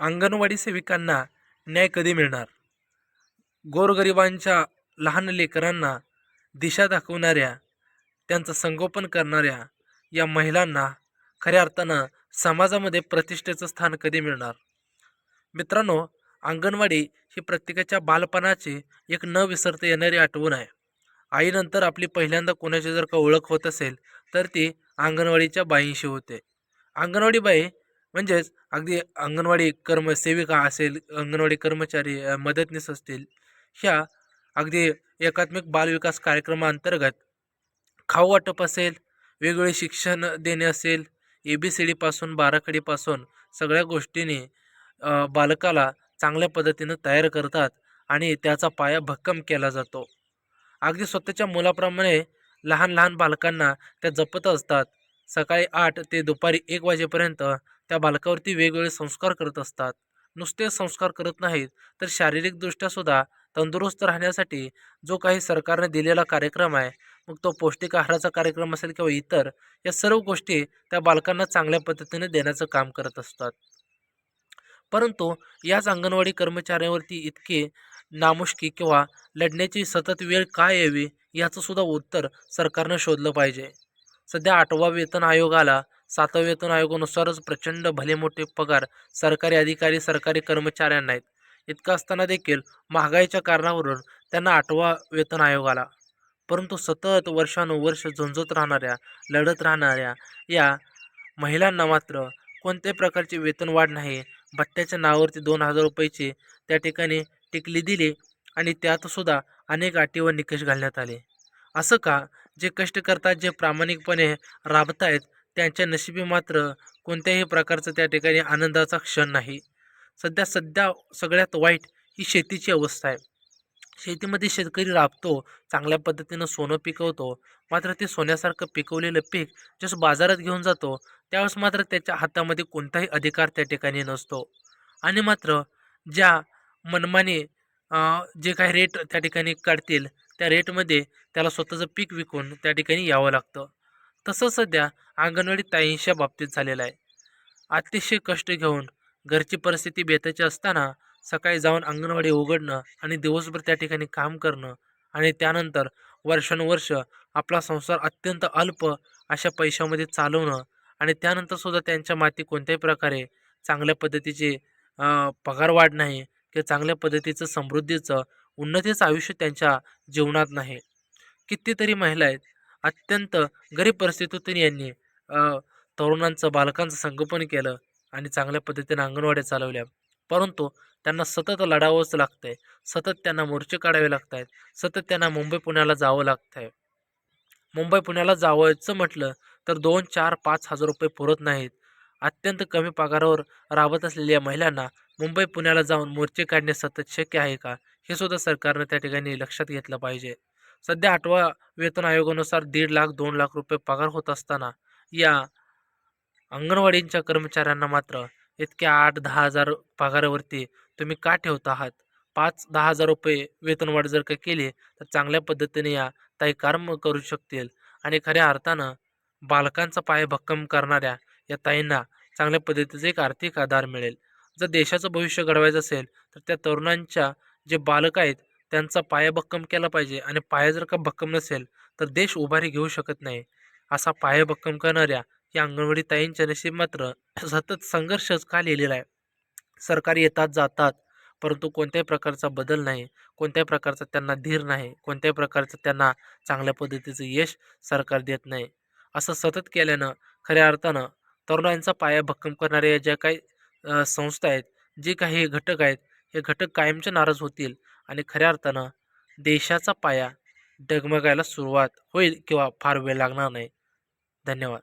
अंगणवाडी सेविकांना न्याय कधी मिळणार? गोरगरिबांच्या लहान लेकरांना दिशा दाखवणाऱ्या त्यांचं संगोपन करणाऱ्या या महिलांना खऱ्या अर्थानं समाजामध्ये प्रतिष्ठेचं स्थान कधी मिळणार? मित्रांनो अंगणवाडी ही प्रत्येकाच्या बालपणाची एक न विसरता येणारी आठवण आहे. आईनंतर आपली पहिल्यांदा कोणाची जर का ओळख होत असेल तर ती अंगणवाडीच्या बाईंशी होते. अंगणवाडी बाई म्हणजेच अगदी अंगणवाडी कर्मसेविका असेल अंगणवाडी कर्मचारी मदतनीस असतील ह्या अगदी एकात्मिक बालविकास कार्यक्रमाअंतर्गत खाऊ वाटप असेल वेगवेगळे शिक्षण देणे असेल ए बी सी डीपासून बाराखडीपासून सगळ्या गोष्टींनी बालकाला चांगल्या पद्धतीनं तयार करतात आणि त्याचा पाया भक्कम केला जातो. अगदी स्वतःच्या मुलाप्रमाणे लहान लहान बालकांना त्या जपत असतात. सकाळी आठ ते दुपारी एक वाजेपर्यंत त्या बालकावरती वेगवेगळे संस्कार करत असतात. नुसते संस्कार करत नाहीत तर शारीरिकदृष्ट्यासुद्धा तंदुरुस्त राहण्यासाठी जो काही सरकारने दिलेला कार्यक्रम आहे मग तो पौष्टिक आहाराचा कार्यक्रम असेल किंवा इतर या सर्व गोष्टी त्या बालकांना चांगल्या पद्धतीने देण्याचं काम करत असतात. परंतु याच अंगणवाडी कर्मचाऱ्यांवरती इतके नामुष्की किंवा लढण्याची सतत वेळ का यावी याचं सुद्धा उत्तर सरकारनं शोधलं पाहिजे. सध्या आठवा वेतन आयोग आला. वेतन आयोगानुसारच प्रचंड भले मोठे पगार सरकारी अधिकारी सरकारी कर्मचाऱ्यांना आहेत इतकं असताना देखील महागाईच्या कारणावरून त्यांना आठवा वेतन आयोग आला. परंतु सतत वर्षानुवर्ष झुंजत राहणाऱ्या लढत राहणाऱ्या या महिलांना मात्र कोणत्याही प्रकारची वेतनवाढ नाही. भत्त्याच्या नावावरती दोन हजार रुपयाची त्या ठिकाणी टिकली दिली आणि त्यातसुद्धा अनेक अटी व निकष घालण्यात आले. असं का? जे कष्ट करतात जे प्रामाणिकपणे राबत आहेत त्यांच्या नशिबी मात्र कोणत्याही प्रकारचं त्या ठिकाणी आनंदाचा क्षण नाही. सध्या सध्या सगळ्यात वाईट ही शेतीची अवस्था आहे. शेतीमध्ये शेतकरी राबतो चांगल्या पद्धतीनं सोनं पिकवतो मात्र ते सोन्यासारखं पिकवलेलं पीक जसं बाजारात घेऊन जातो त्यावेळेस मात्र त्याच्या हातामध्ये कोणताही अधिकार त्या ठिकाणी नसतो. आणि मात्र ज्या मनमाने जे काही रेट त्या ठिकाणी काढतील त्या रेटमध्ये त्याला स्वतःचं पीक विकून त्या ठिकाणी यावं लागतं. तसं सध्या अंगणवाडी ताईंच्या बाबतीत झालेलं आहे. अतिशय कष्ट घेऊन घरची परिस्थिती बेताची असताना सकाळी जाऊन अंगणवाडी उघडणं आणि दिवसभर त्या ठिकाणी काम करणं आणि त्यानंतर वर्षानुवर्ष आपला संसार अत्यंत अल्प अशा पैशामध्ये चालवणं आणि त्यानंतर सुद्धा त्यांच्या माती कोणत्याही प्रकारे चांगल्या पद्धतीचे पगार वाढ नाही किंवा चांगल्या पद्धतीचं समृद्धीचं उन्नतीचं आयुष्य त्यांच्या जीवनात नाही. कितीतरी महिला आहेत अत्यंत गरीब परिस्थितीतून यांनी तरुणांचं बालकांचं संगोपन केलं आणि चांगल्या पद्धतीने अंगणवाड्या चालवल्या. परंतु त्यांना सतत लढावंच लागतं आहे सतत त्यांना मोर्चे काढावे लागत आहेत सतत त्यांना मुंबई पुण्याला जावं लागतं आहे मुंबई पुण्याला जावायचं म्हटलं तर दोन चार पाच हजार रुपये पुरत नाहीत. अत्यंत कमी पगारावर राबत असलेल्या महिलांना मुंबई पुण्याला जाऊन मोर्चे काढणे सतत शक्य आहे का? हे सुद्धा सरकारनं त्या ठिकाणी लक्षात घेतलं पाहिजे. सध्या आठवा वेतन आयोगानुसार दीड लाख दोन लाख रुपये पगार होत असताना या अंगणवाडींच्या कर्मचाऱ्यांना मात्र इतक्या आठ दहा हजार पगारावरती तुम्ही का ठेवत आहात? पाच दहा हजार रुपये वेतनवाढ जर का केली तर चांगल्या पद्धतीने या ताई काम करू शकतील. आणि खऱ्या अर्थानं बालकांचा पाय भक्कम करणाऱ्या या ताईंना चांगल्या पद्धतीचा एक आर्थिक आधार मिळेल. जर देशाचं भविष्य घडवायचं असेल तर त्या तरुणांच्या जे बालक आहेत त्यांचा पाया भक्कम केला पाहिजे आणि पाया जर का भक्कम नसेल तर देश उभारी घेऊ शकत नाही. असा पाया भक्कम करणाऱ्या या अंगणवाडी ताईंच्या नशीब मात्र सतत संघर्षच का लिहिलेला आहे? सरकार येतात जातात परंतु कोणत्याही प्रकारचा बदल नाही कोणत्याही प्रकारचा त्यांना धीर नाही कोणत्याही प्रकारचं त्यांना चांगल्या पद्धतीचं यश सरकार देत नाही. असं सतत केल्यानं खऱ्या अर्थानं तरुणांचा पाया भक्कम करणाऱ्या ज्या काही संस्था आहेत जे काही घटक आहेत हे घटक कायमचे नाराज होतील आणि खऱ्या अर्थानं देशाचा पाया डगमगायला सुरुवात होईल किंवा फार वेळ लागणार नाही. धन्यवाद.